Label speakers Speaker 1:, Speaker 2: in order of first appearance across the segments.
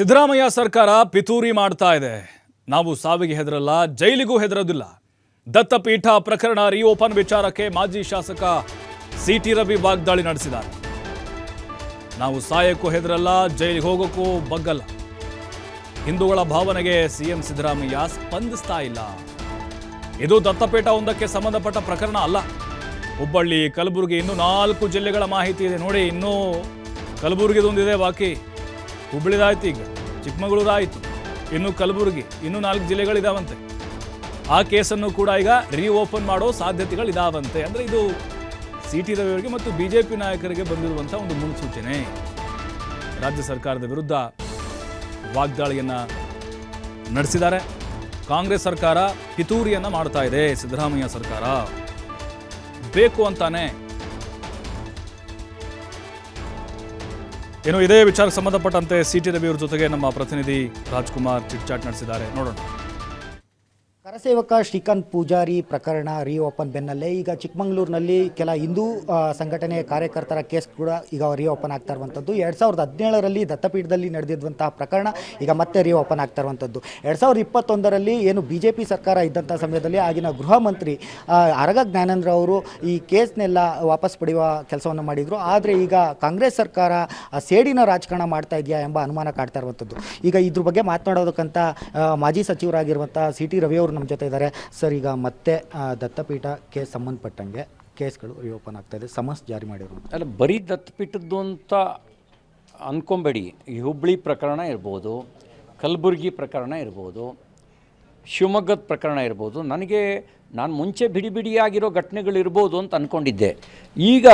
Speaker 1: ಸಿದ್ದರಾಮಯ್ಯ ಸರ್ಕಾರ ಪಿತೂರಿ ಮಾಡ್ತಾ ಇದೆ. ನಾವು ಸಾವಿಗೆ ಹೆದರಲ್ಲ, ಜೈಲಿಗೂ ಹೆದರೋದಿಲ್ಲ. ದತ್ತಪೀಠ ಪ್ರಕರಣ ರಿಓಪನ್ ವಿಚಾರಕ್ಕೆ ಮಾಜಿ ಶಾಸಕ ಸಿ ಟಿ ರವಿ ವಾಗ್ದಾಳಿ ನಡೆಸಿದ್ದಾರೆ. ನಾವು ಸಾಯಕ್ಕೂ ಹೆದರಲ್ಲ, ಜೈಲಿಗೆ ಹೋಗೋಕ್ಕೂ ಬಗ್ಗಲ್ಲ. ಹಿಂದೂಗಳ ಭಾವನೆಗೆ ಸಿಎಂ ಸಿದ್ದರಾಮಯ್ಯ ಸ್ಪಂದಿಸ್ತಾ ಇಲ್ಲ. ಇದು ದತ್ತಪೀಠ ಒಂದಕ್ಕೆ ಸಂಬಂಧಪಟ್ಟ ಪ್ರಕರಣ ಅಲ್ಲ. ಹುಬ್ಬಳ್ಳಿ, ಕಲಬುರಗಿ ಇನ್ನೂ ನಾಲ್ಕು ಜಿಲ್ಲೆಗಳ ಮಾಹಿತಿ ಇದೆ. ನೋಡಿ, ಇನ್ನೂ ಕಲಬುರಗಿದೊಂದಿದೆ ಬಾಕಿ ಹುಬ್ಬಳ್ಳಿದಾಯ್ತು ಈಗ, ಚಿಕ್ಕಮಗಳೂರಾಯಿತು. ಇನ್ನು ಕಲಬುರಗಿ, ಇನ್ನೂ ನಾಲ್ಕು ಜಿಲ್ಲೆಗಳಿದಾವಂತೆ. ಆ ಕೇಸನ್ನು ಕೂಡ ಈಗ ರೀಓಪನ್ ಮಾಡೋ ಸಾಧ್ಯತೆಗಳಿದಾವಂತೆ. ಅಂದರೆ ಇದು ಸಿ ಟಿ ರವಿಯವರಿಗೆ ಮತ್ತು ಪಿ ನಾಯಕರಿಗೆ ಬಂದಿರುವಂಥ ಒಂದು ಮುನ್ಸೂಚನೆ. ರಾಜ್ಯ ಸರ್ಕಾರದ ವಿರುದ್ಧ ವಾಗ್ದಾಳಿಯನ್ನು ನಡೆಸಿದ್ದಾರೆ. ಕಾಂಗ್ರೆಸ್ ಸರ್ಕಾರ ಪಿತೂರಿಯನ್ನು ಮಾಡ್ತಾ ಇದೆ ಸಿದ್ದರಾಮಯ್ಯ ಸರ್ಕಾರ. ಬೇಕು ಅಂತಾನೆ ಇನ್ನು ಇದೇ ವಿಚಾರಕ್ಕೆ ಸಂಬಂಧಪಟ್ಟಂತೆ ಸಿ ಟಿ ರವಿ ಅವರ ಜೊತೆಗೆ ನಮ್ಮ ಪ್ರತಿನಿಧಿ ರಾಜ್ಕುಮಾರ್ ಚಿಟ್ಚಾಟ್ ನಡೆಸಿದ್ದಾರೆ. ನೋಡೋಣ.
Speaker 2: ಕರಸೇವಕ ಶ್ರೀಕಾಂತ್ ಪೂಜಾರಿ ಪ್ರಕರಣ ರಿಓಪನ್ ಬೆನ್ನಲ್ಲೇ ಈಗ ಚಿಕ್ಕಮಗಳೂರಿನಲ್ಲಿ ಕೆಲ ಹಿಂದೂ ಸಂಘಟನೆ ಕಾರ್ಯಕರ್ತರ ಕೇಸ್ ಕೂಡ ಈಗ ರಿಓಪನ್ ಆಗ್ತಾ ಇರುವಂಥದ್ದು. ಎರಡು ಸಾವಿರದ ಹದಿನೇಳರಲ್ಲಿ ದತ್ತಪೀಠದಲ್ಲಿ ನಡೆದಿರುವಂತಹ ಪ್ರಕರಣ ಈಗ ಮತ್ತೆ ರಿಓಪನ್ ಆಗ್ತಾ ಇರುವಂಥದ್ದು. ಎರಡು ಸಾವಿರದ ಇಪ್ಪತ್ತೊಂದರಲ್ಲಿ ಏನು ಬಿ ಜೆ ಪಿ ಸರ್ಕಾರ ಇದ್ದಂಥ ಸಮಯದಲ್ಲಿ ಆಗಿನ ಗೃಹ ಮಂತ್ರಿ ಅರಗ ಜ್ಞಾನೇಂದ್ರ ಅವರು ಈ ಕೇಸ್ನೆಲ್ಲ ವಾಪಸ್ ಪಡೆಯುವ ಕೆಲಸವನ್ನು ಮಾಡಿದರು. ಆದರೆ ಈಗ ಕಾಂಗ್ರೆಸ್ ಸರ್ಕಾರ ಸೇಡಿನ ರಾಜಕಾರಣ ಮಾಡ್ತಾ ಇದೆಯಾ ಎಂಬ ಅನುಮಾನ ಕಾಡ್ತಾ ಇರುವಂಥದ್ದು. ಈಗ ಇದ್ರ ಬಗ್ಗೆ ಮಾತನಾಡೋದಕ್ಕಂತ ಮಾಜಿ ಸಚಿವರಾಗಿರುವಂಥ ಸಿ ಟಿ ರವಿ ಅವರು ನಮ್ಮ ಜೊತೆ ಇದ್ದಾರೆ. ಸರ್, ಈಗ ಮತ್ತೆ ದತ್ತಪೀಠಕ್ಕೆ ಸಂಬಂಧಪಟ್ಟಂಗೆ ಕೇಸ್ಗಳು ರಿಓಪನ್ ಆಗ್ತಾ ಇದೆ. ಸಮನ್ಸ್ ಜಾರಿ ಮಾಡಿರೋದು
Speaker 3: ಅಲ್ಲ, ಬರೀ ದತ್ತಪೀಠದ್ದು ಅಂತ ಅಂದ್ಕೊಂಬೇಡಿ ಈ ಹುಬ್ಳಿ ಪ್ರಕರಣ ಇರ್ಬೋದು, ಕಲಬುರಗಿ ಪ್ರಕರಣ ಇರ್ಬೋದು, ಶಿವಮೊಗ್ಗದ ಪ್ರಕರಣ ಇರ್ಬೋದು, ನನಗೆ ನಾನು ಮುಂಚೆ ಬಿಡಿ ಬಿಡಿಯಾಗಿರೋ ಘಟನೆಗಳಿರ್ಬೋದು ಅಂತ ಅಂದ್ಕೊಂಡಿದ್ದೆ ಈಗ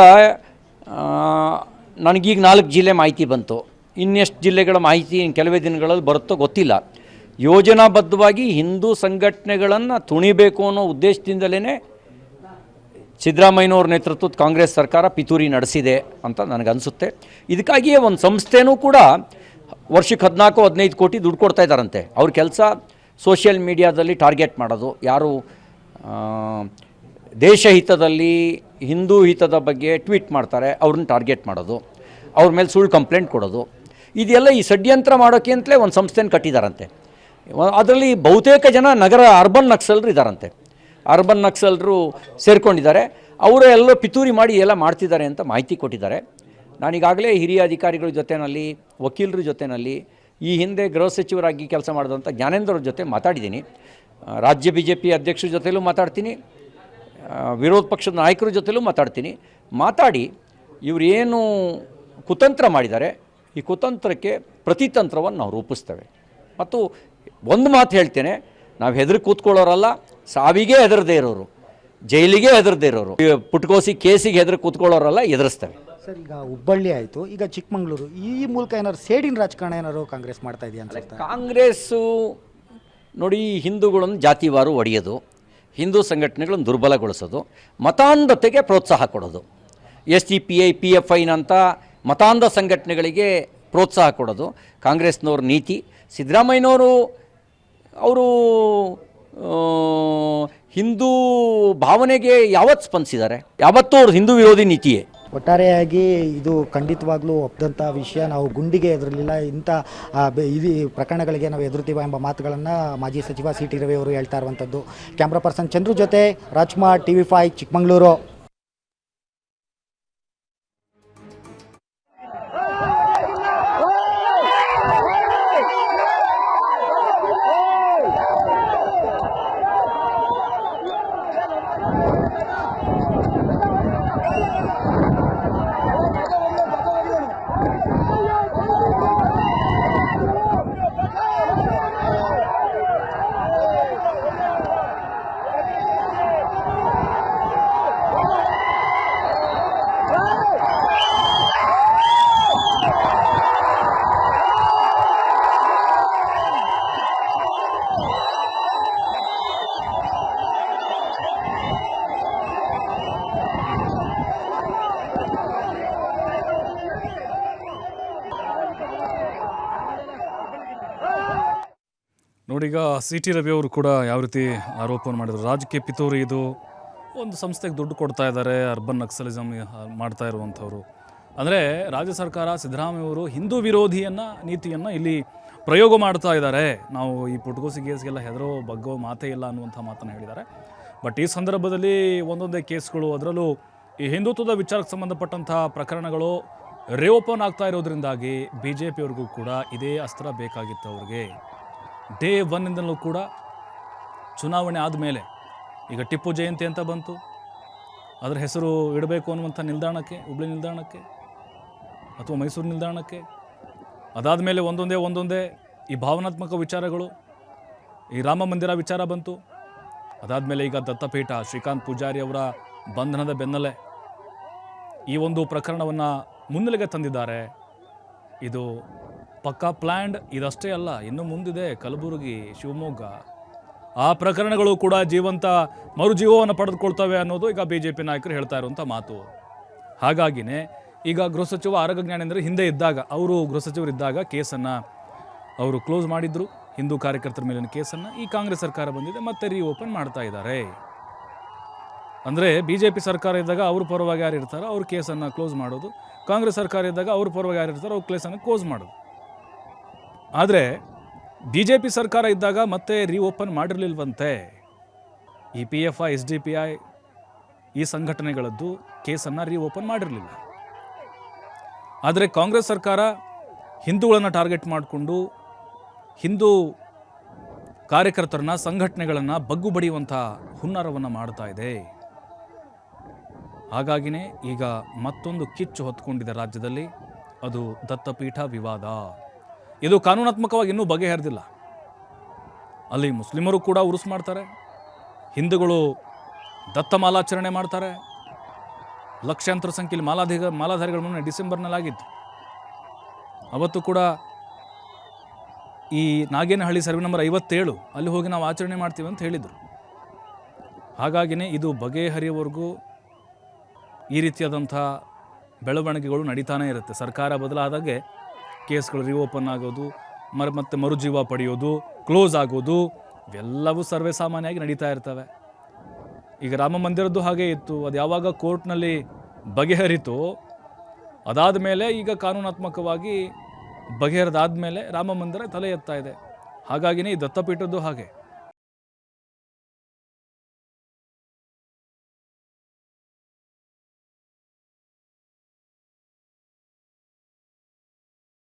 Speaker 3: ನನಗೀಗ ನಾಲ್ಕು ಜಿಲ್ಲೆ ಮಾಹಿತಿ ಬಂತು. ಇನ್ನೆಷ್ಟು ಜಿಲ್ಲೆಗಳ ಮಾಹಿತಿ ಕೆಲವೇ ದಿನಗಳಲ್ಲಿ ಬರುತ್ತೋ ಗೊತ್ತಿಲ್ಲ. ಯೋಜನಾಬದ್ಧವಾಗಿ ಹಿಂದೂ ಸಂಘಟನೆಗಳನ್ನು ತುಣಿಬೇಕು ಅನ್ನೋ ಉದ್ದೇಶದಿಂದಲೇ ಸಿದ್ದರಾಮಯ್ಯನವ್ರ ನೇತೃತ್ವದ ಕಾಂಗ್ರೆಸ್ ಸರ್ಕಾರ ಪಿತೂರಿ ನಡೆಸಿದೆ ಅಂತ ನನಗನ್ಸುತ್ತೆ. ಇದಕ್ಕಾಗಿಯೇ ಒಂದು ಸಂಸ್ಥೆನೂ ಕೂಡ ವರ್ಷಕ್ಕೆ ಹದಿನಾಲ್ಕು, ಹದಿನೈದು ಕೋಟಿ ದುಡ್ಡು ಕೊಡ್ತಾ ಇದ್ದಾರಂತೆ. ಅವ್ರ ಕೆಲಸ ಸೋಷಿಯಲ್ ಮೀಡಿಯಾದಲ್ಲಿ ಟಾರ್ಗೆಟ್ ಮಾಡೋದು. ಯಾರು ದೇಶಹಿತದಲ್ಲಿ ದೇಶ ಹಿತದಲ್ಲಿ, ಹಿಂದೂ ಹಿತದ ಬಗ್ಗೆ ಟ್ವೀಟ್ ಮಾಡ್ತಾರೆ ಅವ್ರನ್ನ ಟಾರ್ಗೆಟ್ ಮಾಡೋದು. ಅವ್ರ ಮೇಲೆ ಸುಳ್ಳು ಕಂಪ್ಲೇಂಟ್ ಕೊಡೋದು. ಇದೆಲ್ಲ ಈ ಷಡ್ಯಂತ್ರ ಮಾಡೋಕ್ಕೆ ಅಂತಲೇ ಒಂದು ಸಂಸ್ಥೆನ ಕಟ್ಟಿದ್ದಾರಂತೆ ಅದರಲ್ಲಿ ಬಹುತೇಕ ಜನ ನಗರ ಅರ್ಬನ್ ನಕ್ಸಲ್ರು ಇದ್ದಾರಂತೆ ಅರ್ಬನ್ ನಕ್ಸಲ್ರು ಸೇರಿಕೊಂಡಿದ್ದಾರೆ. ಅವರು ಎಲ್ಲೋ ಪಿತೂರಿ ಮಾಡಿ ಎಲ್ಲ ಮಾಡ್ತಿದ್ದಾರೆ ಅಂತ ಮಾಹಿತಿ ಕೊಟ್ಟಿದ್ದಾರೆ. ನಾನೀಗಾಗಲೇ ಹಿರಿಯ ಅಧಿಕಾರಿಗಳ ಜೊತೆಯಲ್ಲಿ ವಕೀಲರ ಜೊತೆಯಲ್ಲಿ ಈ ಹಿಂದೆ ಗೃಹ ಸಚಿವರಾಗಿ ಕೆಲಸ ಮಾಡಿದಂಥ ಜ್ಞಾನೇಂದ್ರ ಜೊತೆ ಮಾತಾಡಿದ್ದೀನಿ. ರಾಜ್ಯ ಬಿ ಜೆ ಪಿ ಅಧ್ಯಕ್ಷರ ಜೊತೆಲೂ ಮಾತಾಡ್ತೀನಿ. ವಿರೋಧ ಪಕ್ಷದ ನಾಯಕರ ಜೊತೆಲೂ ಮಾತಾಡ್ತೀನಿ. ಮಾತಾಡಿ, ಇವರೇನು ಕುತಂತ್ರ ಮಾಡಿದ್ದಾರೆ. ಈ ಕುತಂತ್ರಕ್ಕೆ ಪ್ರತಿತಂತ್ರವನ್ನು ನಾವು ರೂಪಿಸ್ತೇವೆ. ಮತ್ತು ಒಂದು ಮಾತು ಹೇಳ್ತೇನೆ ನಾವು ಹೆದರಿ ಕೂತ್ಕೊಳ್ಳೋರಲ್ಲ ಸಾವಿಗೆ ಹೆದರದೇ ಇರೋರು ಜೈಲಿಗೆ ಹೆದರದೇ ಇರೋರು. ಪುಟ್ಕೋಸಿ ಕೇಸಿಗೆ ಹೆದರಿ ಕೂತ್ಕೊಳ್ಳೋರಲ್ಲ ಎದುರಿಸ್ತವೆ
Speaker 2: ಸರ್ ಈಗ ಹುಬ್ಬಳ್ಳಿ ಆಯಿತು ಈಗ ಚಿಕ್ಕಮಗಳೂರು ಈ ಮೂಲಕ ಏನಾದ್ರು ಸೇಡಿನ ರಾಜಕಾರಣ ಏನಾದ್ರು ಕಾಂಗ್ರೆಸ್ ಮಾಡ್ತಾ ಇದೆಯಾ ಅಂತ
Speaker 3: ಕಾಂಗ್ರೆಸ್ಸು ನೋಡಿ ಹಿಂದೂಗಳನ್ನು ಜಾತಿವಾರು ಒಡೆಯೋದು ಹಿಂದೂ ಸಂಘಟನೆಗಳನ್ನು ದುರ್ಬಲಗೊಳಿಸೋದು ಮತಾಂಧತೆಗೆ ಪ್ರೋತ್ಸಾಹ ಕೊಡೋದು. S T P I P F ಐನಂಥ ಮತಾಂಧ ಸಂಘಟನೆಗಳಿಗೆ ಪ್ರೋತ್ಸಾಹ ಕೊಡೋದು ಕಾಂಗ್ರೆಸ್ನವ್ರ ನೀತಿ. ಸಿದ್ದರಾಮಯ್ಯನವರು ಅವರು ಹಿಂದೂ ಭಾವನೆಗೆ ಯಾವತ್ತು ಸ್ಪಂದಿಸಿದ್ದಾರೆ? ಯಾವತ್ತೂ ಅವ್ರ ಹಿಂದೂ ವಿರೋಧಿ ನೀತಿಯೇ?
Speaker 2: ಒಟ್ಟಾರೆಯಾಗಿ ಇದು ಖಂಡಿತವಾಗ್ಲೂ ಒಪ್ಪದಂಥ ವಿಷಯ. ನಾವು ಗುಂಡಿಗೆ ಎದುರಲಿಲ್ಲ. ಇಂಥ ಇದು ಪ್ರಕರಣಗಳಿಗೆ ನಾವು ಎದುರುತ್ತೀವ ಎಂಬ ಮಾತುಗಳನ್ನು ಮಾಜಿ ಸಚಿವ ಸಿ ಟಿ ರವಿ ಅವರು ಹೇಳ್ತಾ ಇರುವಂಥದ್ದು. ಕ್ಯಾಮ್ರಾ ಪರ್ಸನ್ ಚಂದ್ರು ಜೊತೆ Rajkumar, T V five, Chikkamagaluru.
Speaker 1: ನೋಡೀಗ C T Ravi ಅವರು ಕೂಡ ಯಾವ ರೀತಿ ಆರೋಪವನ್ನು ಮಾಡಿದರು? ರಾಜಕೀಯ ಪಿತೂರಿ ಇದು ಒಂದು ಸಂಸ್ಥೆಗೆ ದುಡ್ಡು ಕೊಡ್ತಾ ಇದ್ದಾರೆ ಅರ್ಬನ್ ನಕ್ಸಲಿಸಮ್ ಮಾಡ್ತಾ ಇರುವಂಥವ್ರು. ಅಂದರೆ ರಾಜ್ಯ ಸರ್ಕಾರ ಸಿದ್ದರಾಮಯ್ಯ ಅವರು ಹಿಂದೂ ವಿರೋಧಿಯನ್ನ, ನೀತಿಯನ್ನು ಇಲ್ಲಿ ಪ್ರಯೋಗ ಮಾಡ್ತಾ ಇದ್ದಾರೆ. ನಾವು ಈ ಪುಟ್ಗೋಸಿ ಕೇಸ್ಗೆಲ್ಲ ಹೆದರೋ ಬಗ್ಗೋ ಮಾತೇ ಇಲ್ಲ ಅನ್ನುವಂಥ ಮಾತನ್ನು ಹೇಳಿದ್ದಾರೆ. ಬಟ್ ಈ ಸಂದರ್ಭದಲ್ಲಿ ಒಂದೊಂದೇ ಕೇಸ್ಗಳು, ಅದರಲ್ಲೂ ಈ ಹಿಂದುತ್ವದ ವಿಚಾರಕ್ಕೆ ಸಂಬಂಧಪಟ್ಟಂಥ ಪ್ರಕರಣಗಳು ರಿಓಪನ್ ಆಗ್ತಾ ಇರೋದ್ರಿಂದಾಗಿ ಬಿ ಜೆ ಪಿಯವ್ರಿಗೂ ಕೂಡ ಇದೇ ಅಸ್ತ್ರ ಬೇಕಾಗಿತ್ತು ಅವ್ರಿಗೆ. ಡೇ ಒನ್ನಿಂದಲೂ ಕೂಡ ಚುನಾವಣೆ ಆದಮೇಲೆ ಈಗ ಟಿಪ್ಪು ಜಯಂತಿ ಅಂತ ಬಂತು. ಅದರ ಹೆಸರು ಇಡಬೇಕು ಅನ್ನುವಂಥ ನಿಲ್ದಾಣಕ್ಕೆ, ಹುಬ್ಳಿ ನಿಲ್ದಾಣಕ್ಕೆ ಅಥವಾ ಮೈಸೂರು ನಿಲ್ದಾಣಕ್ಕೆ. ಅದಾದ ಮೇಲೆ ಒಂದೊಂದೇ ಒಂದೊಂದೇ ಈ ಭಾವನಾತ್ಮಕ ವಿಚಾರಗಳು, ಈ ರಾಮ ಮಂದಿರ ವಿಚಾರ ಬಂತು. ಅದಾದಮೇಲೆ ಈಗ ದತ್ತಪೀಠ, ಶ್ರೀಕಾಂತ್ ಪೂಜಾರಿ ಅವರ ಬಂಧನದ ಬೆನ್ನಲ್ಲೇ ಈ ಒಂದು ಪ್ರಕರಣವನ್ನು ಮುನ್ನೆಲೆಗೆ ತಂದಿದ್ದಾರೆ. ಇದು ಪಕ್ಕಾ ಪ್ಲ್ಯಾಂಡ್ ಇದಷ್ಟೇ ಅಲ್ಲ, ಇನ್ನು ಮುಂದಿದೆ ಕಲಬುರಗಿ, ಶಿವಮೊಗ್ಗ. ಆ ಪ್ರಕರಣಗಳು ಕೂಡ ಜೀವಂತ ಮರುಜೀವವನ್ನು ಪಡೆದುಕೊಳ್ತವೆ ಅನ್ನೋದು ಈಗ ಬಿ ಜೆ ಪಿ ನಾಯಕರು ಹೇಳ್ತಾ ಇರುವಂಥ ಮಾತು. ಹಾಗಾಗಿನೇ ಈಗ ಗೃಹ ಸಚಿವ ಆರೋಗ್ಯ ಜ್ಞಾನೇಂದ್ರ ಹಿಂದೆ ಇದ್ದಾಗ, ಅವರು ಗೃಹ ಸಚಿವರು ಇದ್ದಾಗ ಕೇಸನ್ನು ಅವರು ಕ್ಲೋಸ್ ಮಾಡಿದ್ರು. ಹಿಂದೂ ಕಾರ್ಯಕರ್ತರ ಮೇಲಿನ ಕೇಸನ್ನು ಈ ಕಾಂಗ್ರೆಸ್ ಸರ್ಕಾರ ಬಂದಿದೆ, ಮತ್ತೆ ರೀ ಓಪನ್ ಮಾಡ್ತಾ ಇದ್ದಾರೆ. ಅಂದರೆ ಬಿ ಜೆ ಪಿ ಸರ್ಕಾರ ಇದ್ದಾಗ ಅವ್ರ ಪರವಾಗಿ ಯಾರು ಇರ್ತಾರೋ ಅವ್ರ ಕೇಸನ್ನು ಕ್ಲೋಸ್ ಮಾಡೋದು, ಕಾಂಗ್ರೆಸ್ ಸರ್ಕಾರ ಇದ್ದಾಗ ಅವ್ರ ಪರವಾಗಿ ಯಾರು ಇರ್ತಾರೋ ಅವ್ರ ಕೇಸನ್ನು ಕ್ಲೋಸ್ ಮಾಡೋದು. ಆದರೆ ಬಿ ಜೆ ಪಿ ಸರ್ಕಾರ ಇದ್ದಾಗ ಮತ್ತೆ reopen ಮಾಡಿರಲಿಲ್ವಂತೆ. E P F I S D P I ಈ ಸಂಘಟನೆಗಳದ್ದು ಕೇಸನ್ನು ರೀಓಪನ್ ಮಾಡಿರಲಿಲ್ಲ. ಆದರೆ ಕಾಂಗ್ರೆಸ್ ಸರ್ಕಾರ ಹಿಂದೂಗಳನ್ನು ಟಾರ್ಗೆಟ್ ಮಾಡಿಕೊಂಡು ಹಿಂದೂ ಕಾರ್ಯಕರ್ತರನ್ನ, ಸಂಘಟನೆಗಳನ್ನು ಬಗ್ಗು ಬಡಿಯುವಂಥ ಹುನ್ನಾರವನ್ನು ಮಾಡ್ತಾ ಇದೆ. ಹಾಗಾಗಿನೇ ಈಗ ಮತ್ತೊಂದು ಕಿಚ್ಚು ಹೊತ್ಕೊಂಡಿದೆ ರಾಜ್ಯದಲ್ಲಿ. ಅದು ದತ್ತಪೀಠ ವಿವಾದ. ಇದು ಕಾನೂನಾತ್ಮಕವಾಗಿ ಇನ್ನೂ ಬಗೆಹರಿದಿಲ್ಲ. ಅಲ್ಲಿ ಮುಸ್ಲಿಮರು ಕೂಡ ಉರುಸು ಮಾಡ್ತಾರೆ, ಹಿಂದೂಗಳು ದತ್ತ ಮಾಲಾಚರಣೆ ಮಾಡ್ತಾರೆ. ಲಕ್ಷಾಂತರ ಸಂಖ್ಯೆಯಲ್ಲಿ ಮಾಲಾಧಿಗ, ಮಾಲಾಧಾರಿಗಳ ಮುನ್ನ ಡಿಸೆಂಬರ್ನಲ್ಲಿ ಆಗಿತ್ತು ಅವತ್ತು ಕೂಡ ಈ ನಾಗೇನಹಳ್ಳಿ ಸರ್ವೆ ನಂಬರ್ ಐವತ್ತೇಳು, ಅಲ್ಲಿ ಹೋಗಿ ನಾವು ಆಚರಣೆ ಮಾಡ್ತೀವಿ ಅಂತ ಹೇಳಿದರು. ಹಾಗಾಗಿನೇ ಇದು ಬಗೆಹರಿಯವರೆಗೂ ಈ ರೀತಿಯಾದಂಥ ಬೆಳವಣಿಗೆಗಳು ನಡೀತಾನೇ ಇರುತ್ತೆ. ಸರ್ಕಾರ ಬದಲಾದಾಗೆ ಕೇಸ್ಗಳು ರಿಓಪನ್ ಆಗೋದು, ಮರ, ಮತ್ತೆ ಮರುಜೀವ ಪಡೆಯೋದು, ಕ್ಲೋಸ್ ಆಗೋದು, ಇವೆಲ್ಲವೂ ಸರ್ವೇ ಸಾಮಾನ್ಯವಾಗಿ ನಡೀತಾ ಇರ್ತವೆ. ಈಗ ರಾಮ ಮಂದಿರದ್ದು ಹಾಗೆ ಇತ್ತು, ಅದು ಯಾವಾಗ ಕೋರ್ಟ್ನಲ್ಲಿ ಬಗೆಹರಿತು, ಅದಾದ ಮೇಲೆ ಈಗ ಕಾನೂನಾತ್ಮಕವಾಗಿ ಬಗೆಹರಿದಾದ ಮೇಲೆ ರಾಮ ಮಂದಿರ ತಲೆ ಎತ್ತಾ ಇದೆ. ಹಾಗಾಗಿನೇ ಈ ದತ್ತಪೀಠದ್ದು ಹಾಗೆ.